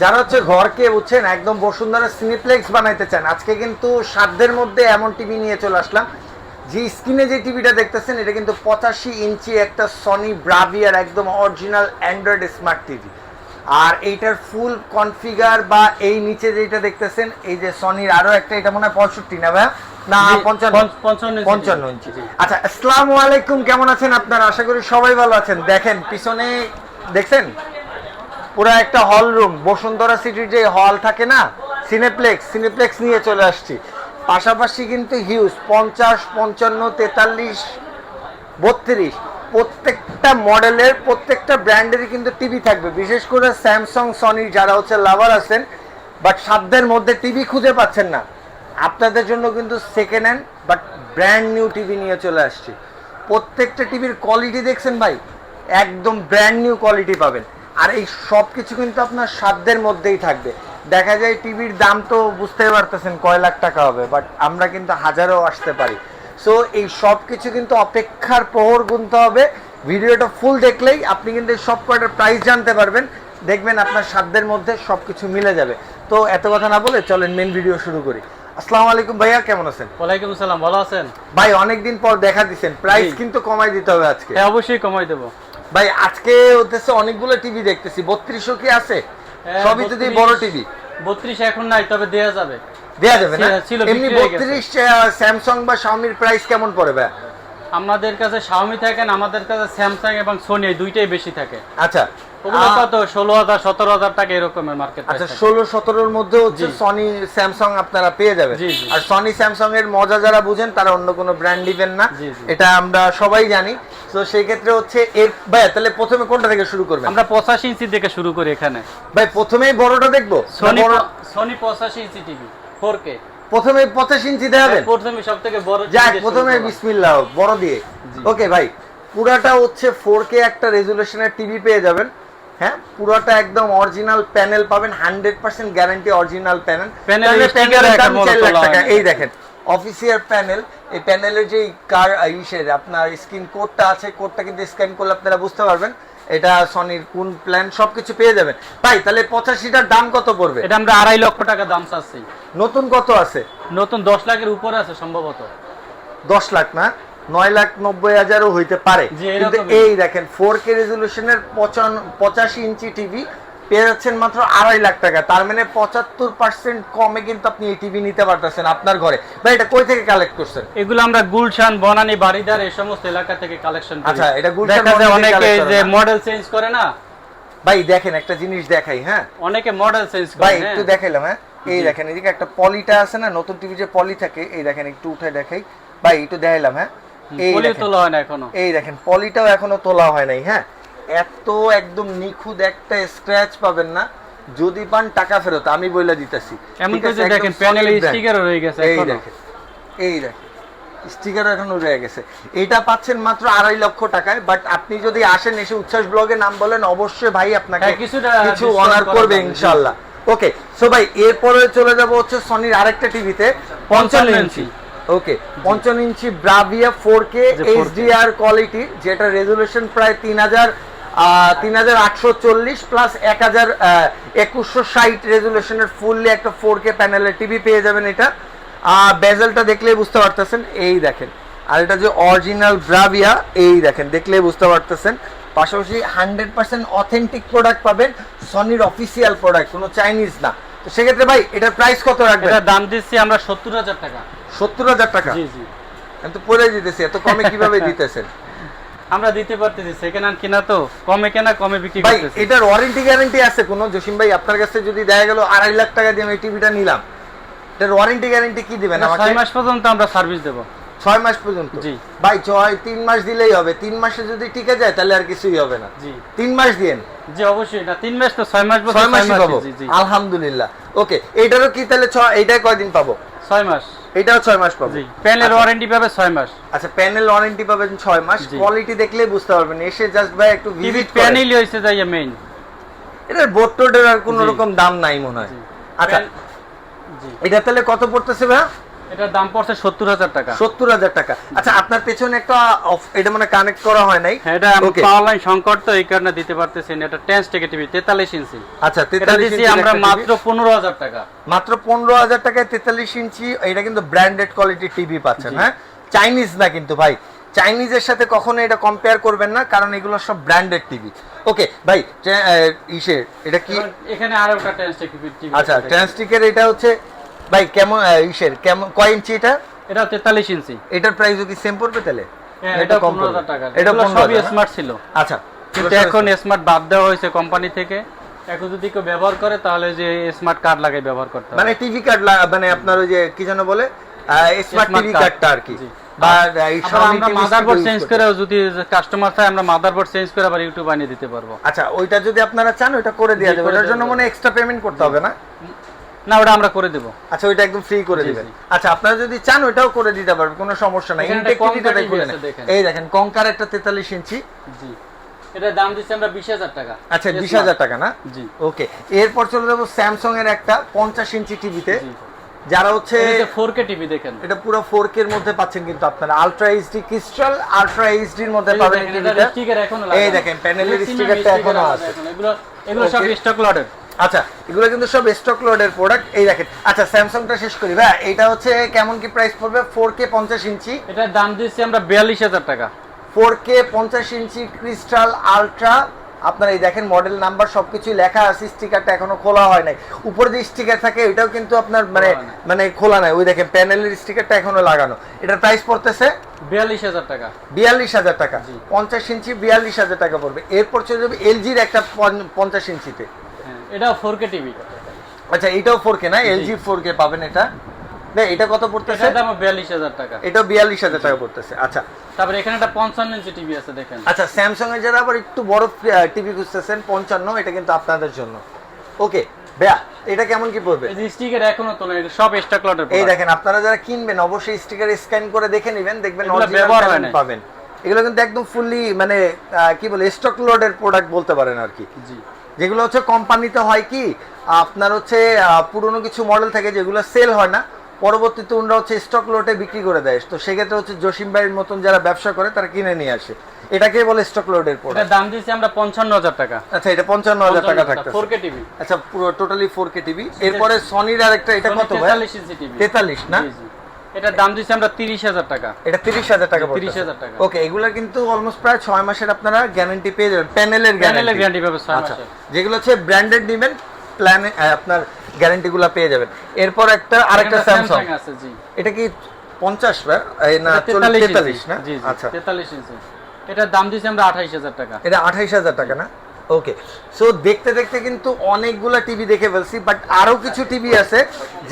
যারা হচ্ছে ঘরকে বুঝছেন একদম বসুন্ধরা সিনিপ্লেক্স বানাইতে চান আজকে কিন্তু সাধ্যের মধ্যে এমন টিভি নিয়ে চলে আসলাম। যে স্ক্রিনে যে টিভিটা দেখতেছেন এটা কিন্তু পঁচাশি ইঞ্চি একটা সনি ব্রাভিয়ার একদম অরিজিনাল অ্যান্ড্রয়েড স্মার্ট টিভি আর এইটার ফুল কনফিগার বা এই নিচে যেটা দেখতেছেন এই যে সনির আরও একটা এটা মনে হয় পঁয়ষট্টি না ভাইয়া? না পঞ্চান্ন। পঞ্চান্ন ইঞ্চি। আচ্ছা আসসালামু আলাইকুম কেমন আছেন আপনারা? আশা করি সবাই ভালো আছেন। দেখেন পিছনে দেখছেন? পুরো একটা হল রুম বসুন্ধরা সিটির যে হল থাকে না সিনেপ্লেক্স সিনেপ্লেক্স নিয়ে চলে আসছি। পাশাপাশি কিন্তু হিউজ পঞ্চাশ, পঞ্চান্ন, তেতাল্লিশ, বত্রিশ, প্রত্যেকটা মডেলের প্রত্যেকটা ব্র্যান্ডেরই কিন্তু টিভি থাকবে। বিশেষ করে স্যামসাং সনি যারা হচ্ছে লাভার আছেন বাট সাধ্যের মধ্যে টিভি খুঁজে পাচ্ছেন না। আপনাদের জন্য কিন্তু second hand but brand new TV নিয়ে চলে আসছি। প্রত্যেকটা টিভির কোয়ালিটি দেখছেন ভাই? একদম ব্র্যান্ড নিউ কোয়ালিটি পাবেন। আর এই সব কিছু কিন্তু আপনার সাধ্যের মধ্যেই থাকবে। দেখা যায় টিভির দাম তো বুঝতেই পারতেছেন কয় লাখ টাকা হবে বাট আমরা কিন্তু হাজারও আসতে পারি। সো এই সব কিছু কিন্তু অপেক্ষার প্রহর গুনতে হবে। ভিডিওটা ফুল দেখলেই আপনি কিন্তু এই সব কয়টার প্রাইস জানতে পারবেন। দেখবেন আপনার সাধ্যের মধ্যে সব কিছু মিলে যাবে। তো এত কথা না বলে চলেন মেন ভিডিও শুরু করি। আসসালামু আলাইকুম ভাইয়া কেমন আছেন? ওয়ালাইকুম আসসালাম ভালো আছেন? ভাই অনেকদিন পর দেখা দিচ্ছেন প্রাইস কিন্তু কমাই দিতে হবে আজকে। হ্যাঁ অবশ্যই কমাই দেবো। ভাই আজকে হতেছে অনেকগুলো টিভি দেখতেছি। বত্রিশও কি আছে? হ্যাঁ, সবই যদি বড় টিভি বত্রিশ এখন নাই তবে দেয়া যাবে। দেয়া যাবে না? এমনি। বত্রিশ স্যামসাং বা শাওমির প্রাইস কেমন পড়ে ভাই? আমাদের কাছে শাওমি থাকেন আমাদের কাছে স্যামসাং এবং সোনি দুইটাই বেশি থাকে। আচ্ছা কত? ষোলো হাজার সতেরো হাজার টাকা এরকমের মার্কেট আচ্ছা ষোলো সতেরোর মধ্যে হচ্ছে সনি স্যামসাং আপনারা পেয়ে যাবেন। আর সনি স্যামসাং এর মজা যারা বুঝেন তারা অন্য কোনো ব্র্যান্ড দিবেন না। এটা আমরা সবাই জানি। তো সেই ক্ষেত্রে হচ্ছে এর ভাই তাহলে প্রথমে কোনটা থেকে শুরু করবেন? আমরা পঁচাশি ইঞ্চি থেকে শুরু করি এখানে। ভাই প্রথমেই বড়টা দেখব? সোনি সোনি পঁচাশি ইঞ্চি টিভি ফোর কে প্রথমে পঁচাশ ইঞ্চি দেখাবেন প্রথমে সব থেকে বড় যাক প্রথমে। বিসমিল্লাহ বড় দিয়ে। ওকে ভাই পুরাটা হচ্ছে ফোর কে একটা রেজুলেশনের টিভি পেয়ে যাবেন। হ্যাঁ পুরোটা একদম অরিজিনাল প্যানেল পাবেন hundred percent guarantee original panel টাকা। এই দেখেন অফিসিয়াল প্যানেল এই প্যানেলের যে কার ইসের আপনার স্ক্রিন কোডটা আছে কোডটা কিন্তু স্ক্যান করলে আপনারা বুঝতে পারবেন। এটা সনির কোন প্ল্যান সবকিছু পেয়ে যাবেন। ভাই তাহলে পঁচাশিটার দাম কত পড়বে? এটা আমরা আড়াই লক্ষ টাকা দাম চাচ্ছি। নতুন কত আছে? নতুন দশ লাখের উপরে আছে সম্ভবত। দশ লাখ না? নয় লাখ নব্বই হাজারও হইতে পারে। কিন্তু এই দেখেন ফোর কে রেজলিউশনের পঁচাশি ইঞ্চি টিভি পেয়ে যাচ্ছেন মাত্র আড়াই লাখ টাকা। তার মানে পঁচাত্তর পার্সেন্ট কমে কিন্তু আপনি এই টিভি নিতে পারতেছেন আপনার ঘরে। ভাই এটা কই থেকে কালেক্ট করছেন? এগুলো আমরা গুলশান বনানী বাড়িদার এই সমস্ত এলাকা থেকে কালেকশন আচ্ছা, এটা গুলশান অনেকে যে মডেল চেঞ্জ করে না? ভাই দেখেন একটা জিনিস দেখাই হ্যাঁ? অনেকে মডেল চেঞ্জ ভাই করে একটু হ্যাঁ। দেখাইলাম হ্যাঁ? এই দেখেন এদিকে একটা পলিটা আছে না নতুন টিভি যে পলি থাকে এই দেখেন একটু উঠে দেখাই। ভাই একটু দেখাইলাম হ্যাঁ? পলি তোলা হয় না এখনও? এই দেখেন পলিটাও এখনও তোলা হয় নাই হ্যাঁ? এত একদম নিখুঁত একটা স্ক্র্যাচ পাবেন না। যদি পান টাকা ফেরত আমি বইলা দিতেছি। এমন করে দেখেন প্যানেলে স্টিকারও রয়ে গেছে এই দেখেন এই দেখেন স্টিকার এখনও রয়ে গেছে। এটা পাচ্ছেন মাত্র আড়াই লক্ষ টাকায় বাট আপনি যদি আসেন এসে উচ্ছ্বাস ব্লগে নাম বলেন অবশ্যই ভাই আপনাকে হ্যাঁ, কিছু অনার করা করবে। ইনশাআল্লাহ। ওকে সো ভাই এরপরে চলে যাব হচ্ছে সনির আরেকটা টিভিতে পঞ্চান্ন 55 ইঞ্চি ওকে পঞ্চান্ন inch Bravia four K HDR quality যেটা রেজুলেশন প্রায় তিন হাজার তিন হাজার আটশো চল্লিশ প্লাস এক হাজার একুশশো ষাট রেজুলেশনের ফুললি একটা ফোর কে প্যানেলের টিভি পেয়ে যাবেন এটা। বেজেলটা দেখলেই বুঝতে পারতেছেন এই দেখেন। আর এটা যে অরিজিনাল ব্রাভিয়া এই দেখেন দেখলেই বুঝতে পারতেছেন। পাশাপাশি হান্ড্রেড পার্সেন্ট অথেন্টিক প্রোডাক্ট পাবেন সনির অফিসিয়াল প্রোডাক্ট কোনো চাইনিজ না। সেক্ষেত্রে ভাই এটার প্রাইস কত রাখবেন? এটা দাম দিচ্ছি আমরা সত্তর হাজার টাকা। সত্তর হাজার টাকা? জি জি। আমি তো পরে দিতেছি এত কমে কীভাবে দিতেছেন? আমরা দিতে পারতেছি সেকেন্ড হ্যান্ড কিনা তো কমে কেনা কমে বিক্রি করতেছি। এটার ওয়ারেন্টি গ্যারান্টি আছে কোনো? জসিম ভাই আপনার কাছে যদি দেখা গেল আড়াই লাখ টাকা দিয়ে আমি টিভিটা নিলাম এটার ওয়ারেন্টি গ্যারান্টি কি দিবেন আমাকে? ছয় মাস পর্যন্ত আমরা সার্ভিস দেবো। ছয় মাস পর্যন্ত? জি। ভাই ছয় তিন মাস দিলেই হবে। তিন মাসে যদি টিকে যায় তাহলে আর কিছুই হবে না। জি। তিন মাস দিয়েন। জি অবশ্যই না তিন মাস তো ছয় মাস ছয় মাসই পাবো। আলহামদুলিল্লাহ। ওকে এইটারও কি তাহলে ছয় এইটাই কয়দিন পাবো? ছয় মাস। এটাও ছয় মাস পাবো। জি প্যানেল ওয়ারেন্টি পাবে ছয় মাস। আচ্ছা প্যানেল ওয়ারেন্টি পাবেন ছয় মাস। কোয়ালিটি দেখলেই বুঝতে পারবেন। এসে জাস্ট ভাই একটু ভিজিট প্যানেলই হয়েছে যাই মেইন এটার বোর্ড টোডের আর কোনো রকম দাম নাই মনে হয়। আচ্ছা। জি। এটা তাহলে কত পড়তেছে ভাই এটার দাম পড়ছে সত্তর হাজার টাকা। সত্তর হাজার টাকা। আচ্ছা আপনার পেছনে একটা এটা মানে কানেক্ট করা হয় নাই? হ্যাঁ, এটা পাওয়ার লাইন সংকট তো এই কারণে দিতে পারতেছি না এটা টেন্স টেকে টিভি তেতাল্লিশ ইঞ্চি। আচ্ছা তেতাল্লিশ আমরা মাত্র পনেরো হাজার টাকা। মাত্র পনেরো হাজার টাকায় তেতাল্লিশ ইঞ্চি এটা কিন্তু ব্র্যান্ডেড কোয়ালিটির টিভি পাচ্ছেন হ্যাঁ? চাইনিজ না কিন্তু ভাই। চাইনিজের সাথে কখনো এটা কম্পেয়ার করবেন না কারণ এগুলো সব ব্র্যান্ডেড টিভি ওকে ভাই ইসের এটা কি? এখানে আরও একটা টেন্স টেকে টিভি আচ্ছা ট্রান্সটিকের এটা হচ্ছে ভাই কেমন ইসের কেমন কয় ইঞ্চি এটা? এটা তেতাল্লিশ ইঞ্চি। এটার প্রাইসও কি সেম পড়বে তাহলে? হ্যাঁ, এটা এটা কম পনেরো পড়বে? হাজার টাকা। এটা সবই স্মার্ট ছিল? আচ্ছা কিন্তু এখন স্মার্ট বাদ দেওয়া হয়েছে কোম্পানি থেকে। এখন যদি কেউ ব্যবহার করে তাহলে যে স্মার্ট কার্ড লাগে ব্যবহার করতে মানে টিভি কার্ড মানে আপনার ওই যে কি যেন বলে? স্মার্ট টিভি কার্ডটা আর কি। আমরা মাদারবোর্ড চেঞ্জ করে যদি কাস্টমার চায় আমরা মাদারবোর্ড চেঞ্জ করে আবার ইউটিউব বানিয়ে দিতে পারব। আচ্ছা ওইটা যদি আপনারা চান ওইটা করে দেওয়া যাবে। ওটার জন্য। মনে এক্সট্রা পেমেন্ট করতে হবে না? না ওটা আমরা করে দেবো। আচ্ছা ওইটা একদম ফ্রি করে দিবেন। আচ্ছা আপনারা যদি চান ওটাও করে দিতে পারবেন কোনো সমস্যা নাই। ইনটেক। এই দেখেন কঙ্কার একটা তেতাল্লিশ ইঞ্চি। জি। এটার দাম দিচ্ছি আমরা বিশ হাজার টাকা। আচ্ছা Yes, বিশ ma'am। হাজার টাকা না? জি। ওকে এরপর চলে যাব স্যামসং এর একটা পঞ্চাশ ইঞ্চি টিভিতে যারা হচ্ছে ফোর কে টিভি দেখেন। এটা পুরো ফোর কে এর মধ্যে পাচ্ছেন কিন্তু আপনারা। আলট্রা এইচডি ক্রিস্টাল আলট্রা এইচডির মধ্যে পাবেন এই দেখেন, প্যানেলের স্টিকারটা এখনও আছে। এগুলো এগুলো সব স্টক লটের আচ্ছা এগুলো কিন্তু সব স্টক লোডের প্রোডাক্ট এই দেখেন আচ্ছা স্যামসাংটা শেষ করি ভাই। এটা হচ্ছে কেমন কি প্রাইস পড়বে? ফোর কে পঞ্চাশ ইঞ্চি। এটার দাম দিচ্ছি আমরা বিয়াল্লিশ হাজার টাকা। ফোর কে পঞ্চাশ ইঞ্চি ক্রিস্টাল আলট্রা আপনারা এই দেখেন মডেল নাম্বার সবকিছু লেখা আছে স্টিকারটা এখনও খোলা হয় নাই। উপরে যে স্টিকার থাকে এটাও কিন্তু আপনার মানে। মানে খোলা নাই। ওই দেখেন প্যানেলের স্টিকারটা এখনও লাগানো। এটার প্রাইস পড়তেছে? বিয়াল্লিশ হাজার টাকা। বিয়াল্লিশ হাজার টাকা। পঞ্চাশ ইঞ্চি বিয়াল্লিশ হাজার টাকা পড়বে। এরপর চলে যাবে এলজির একটা পঞ্চাশ ইঞ্চিতে। ফোর কে টিভি আচ্ছা এটাও ফোর কে না? এলজি ফোর কে পাবেন এটা? না এটা কত পড়তেছে? এটার দাম বিয়াল্লিশ হাজার টাকা। এটাও বিয়াল্লিশ হাজার টাকা পড়তেছে। আচ্ছা। তারপরে এখানে একটা পঞ্চান্ন ইঞ্চি টিভি আছে দেখেন। আচ্ছা স্যামসাং এর যারা আবার একটু বড় টিভি খুঁজতেছেন পঞ্চান্ন এটা কিন্তু আপনাদের জন্য। ওকে বেয়া। এটা কেমন কি পড়বে? এই স্টিকার এখনও তোলা এটা সব স্টক লটের এই দেখেন আপনারা যারা কিনবেন অবশ্যই স্টিকার স্ক্যান করে দেখে নেবেন দেখবেন হয় talent পাবেন। এগুলো কিন্তু একদম ফুললি মানে কি বলে স্টক লোডের প্রোডাক্ট বলতে পারেন আর কি। জি। যেগুলো হচ্ছে কোম্পানিতে হয় কি আপনার হচ্ছে পুরনো কিছু মডেল থাকে যেগুলো সেল হয় না পরবর্তীতে ওনারা হচ্ছে স্টক লোটে বিক্রি করে দেয়। তো সেক্ষেত্রে হচ্ছে জসিম ভাইয়ের মতন যারা ব্যবসা করে তারা কিনে নিয়ে আসে। এটাকে বলে স্টক লোডের পর দাম দিচ্ছি আমরা পঞ্চান্ন হাজার টাকা। আচ্ছা এটা পঞ্চান্ন হাজার টাকা থাকতেছে। ফোর কে টিভি আচ্ছা পুরো টোটালি ফোর কে টিভি এরপরে সনির আরেকটা এটা কত ভাই? তেতাল্লিশ ইঞ্চি টিভি তেতাল্লিশ না? এটার দাম দিচ্ছি আমরা তিরিশ হাজার টাকা। এটা তিরিশ হাজার টাকা তিরিশ হাজার টাকা। ওকে এগুলো কিন্তু অলমোস্ট প্রায় ছয় মাসের আপনারা গ্যারান্টি পেয়ে যাবেন প্যানেলের প্যানেলের গ্যারান্টি পাবে ছয় আচ্ছা যেগুলো হচ্ছে ব্র্যান্ডেড নেবেন প্ল্যানে আপনার গ্যারান্টি গুলা পেয়ে যাবেন। এরপর একটা আরেকটা স্যামসাং আছে জি। এটা কি পঞ্চাশ না তেতাল্লিশ না? আচ্ছা। তেতাল্লিশ ইঞ্চি। এটার দাম দিচ্ছি আমরা আঠাইশ হাজার টাকা। এটা আঠাইশ হাজার টাকা না? ওকে সো দেখতে দেখতে কিন্তু অনেকগুলা টিভি দেখে ফেলছি বাট আরও কিছু টিভি আছে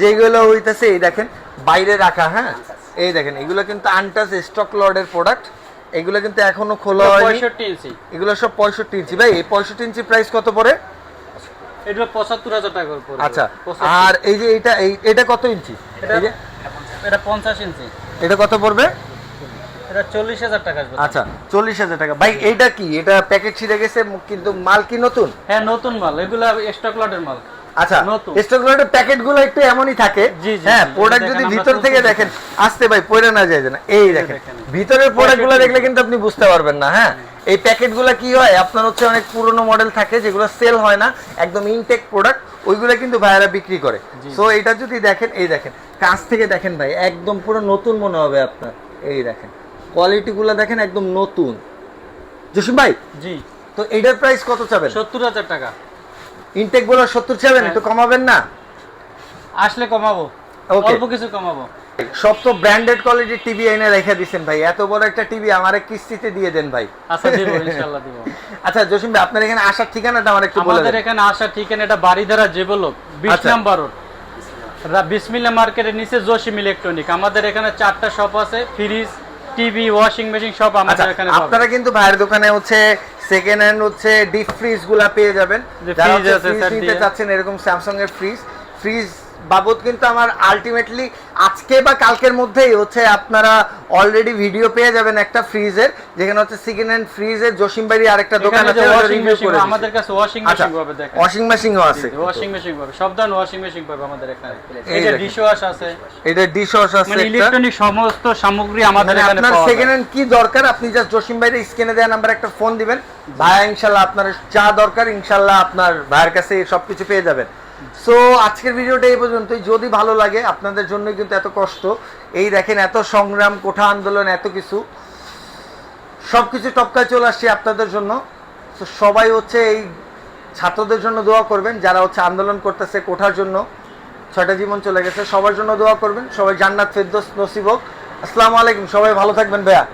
যেগুলো হইতেছে এই দেখেন বাইরে রাখা হ্যাঁ? এই দেখেন এগুলো কিন্তু আনটাস স্টক লর্ডের প্রোডাক্ট এগুলো কিন্তু এখনও খোলা হয়নি। পঁয়ষট্টি ইঞ্চি। এগুলো সব পঁয়ষট্টি ইঞ্চি। ভাই এই পঁয়ষট্টি ইঞ্চি প্রাইস কত পড়ে? এটা পঁচাত্তর হাজার টাকা আচ্ছা আর এই যে এটা এই এটা কত ইঞ্চি? এটা পঞ্চাশ ইঞ্চি। এটা কত পড়বে? এটা চল্লিশ হাজার টাকা আসবে আচ্ছা চল্লিশ হাজার টাকা। ভাই এইটা কি? এটা প্যাকেট ছিঁড়ে গেছে কিন্তু মাল কি নতুন? হ্যাঁ নতুন মাল। এগুলা স্টক লটের মাল। আচ্ছা একটু এমনই থাকে। হ্যাঁ প্রোডাক্ট যদি ভিতর থেকে দেখেন আসতে ভাই পড়ে না যায় না এই দেখেন দেখেন। ভিতরের প্রোডাক্টগুলো দেখলে কিন্তু আপনি বুঝতে পারবেন না হ্যাঁ? এই প্যাকেটগুলো কি হয়? আপনার হচ্ছে অনেক পুরনো মডেল থাকে যেগুলো সেল হয় না একদম ইনটেক প্রোডাক্ট ওইগুলো কিন্তু ভাইয়ারা বিক্রি করে। সো এটা যদি দেখেন এই দেখেন কাছ থেকে দেখেন ভাই একদম পুরো নতুন মনে হবে আপনার। এই দেখেন। কোয়ালিটি গুলো দেখেন একদম নতুন। জসিম ভাই? জি। তো এটার প্রাইস কত চাবেন? সত্তর হাজার টাকা। ইনটেকগুলো সত্তর চাবেন হ্যাঁ। একটু কমাবেন না? আসলে কমাবো. অল্প কিছু কমাবো। সব তো ব্র্যান্ডেড কোয়ালিটির টিভি এনে রেখে দিচ্ছেন ভাই। এত বড় একটা টিভি আমার কিস্তিতে দিয়ে দেন ভাই। আচ্ছা দিব ইনশাআল্লাহ দিব। আচ্ছা জসিম ভাই আপনার এখানে আসার ঠিকানাটা আমার একটু বলে আমাদের এখানে আসার ঠিকানা এটা বাড়িধারা জেবলক বিশ আচ্ছা। Number road. বিসমিল্লা মার্কেটের নিচে জসিম ইলেকট্রনিক। আমাদের এখানে চারটা শপ আছে ফ্রিজ টিভি ওয়াশিং মেশিন সব আচ্ছা আমাদের এখানে পাবেন। আপনারা কিন্তু ভাইয়ের দোকানে হচ্ছে সেকেন্ড হ্যান্ড হচ্ছে ডিপ ফ্রিজগুলা পেয়ে যাবেন যারা ফ্রিজ নিতে চাচ্ছেন এরকম স্যামসাং এর ফ্রিজ ফ্রিজ বাবদ কিন্তু আমার আলটিমেটলি আজকে বা কালকের মধ্যেই হচ্ছে আপনারা অলরেডি ভিডিও পেয়ে যাবেন একটা ফ্রিজের যেখানে হচ্ছে সেকেন্ড হ্যান্ড ফ্রিজের জসিমবাড়ি আরেকটা দোকান আছে ওয়াশিং মেশিন আমাদের কাছে ওয়াশিং মেশিন পাবে দেখেন। ওয়াশিং মেশিনও আছে। ওয়াশিং মেশিন পাবে সব ধরনের ওয়াশিং মেশিন পাবে আমাদের এখানে এটা। ডিশ ওয়াশ আছে। এটা ডিশ ওয়াশ আছে মানে ইলেকট্রনিক সমস্ত সামগ্রী আমাদের মানে এখানে আপনার সেকেন্ড হ্যান্ড কি দরকার? আপনি জাস্ট জসিম ভাইয়ের স্ক্রিনে দেওয়া নাম্বার একটা ফোন দিবেন। ভাইয়া ইনশাল্লাহ আপনার যা দরকার ইনশাল্লাহ আপনার ভাইয়ের কাছে সবকিছু পেয়ে যাবেন। সো আজকের ভিডিওটা এই পর্যন্তই। যদি ভালো লাগে, আপনাদের জন্য কিন্তু এত কষ্ট। এই দেখেন, এত সংগ্রাম, কোঠা আন্দোলন, এত কিছু। সব কিছু টপকায় চলে আসছে আপনাদের জন্য। তো সবাই হচ্ছে এই ছাত্রদের জন্য দোয়া করবেন। যারা হচ্ছে আন্দোলন করতেছে কোঠার জন্য। ছয়টা জীবন চলে গেছে, সবার জন্য দোয়া করবেন। সবাই জান্নাত ফেরদোস নসিব হোক। আসসালামু আলাইকুম। সবাই ভালো থাকবেন, ভাইয়া।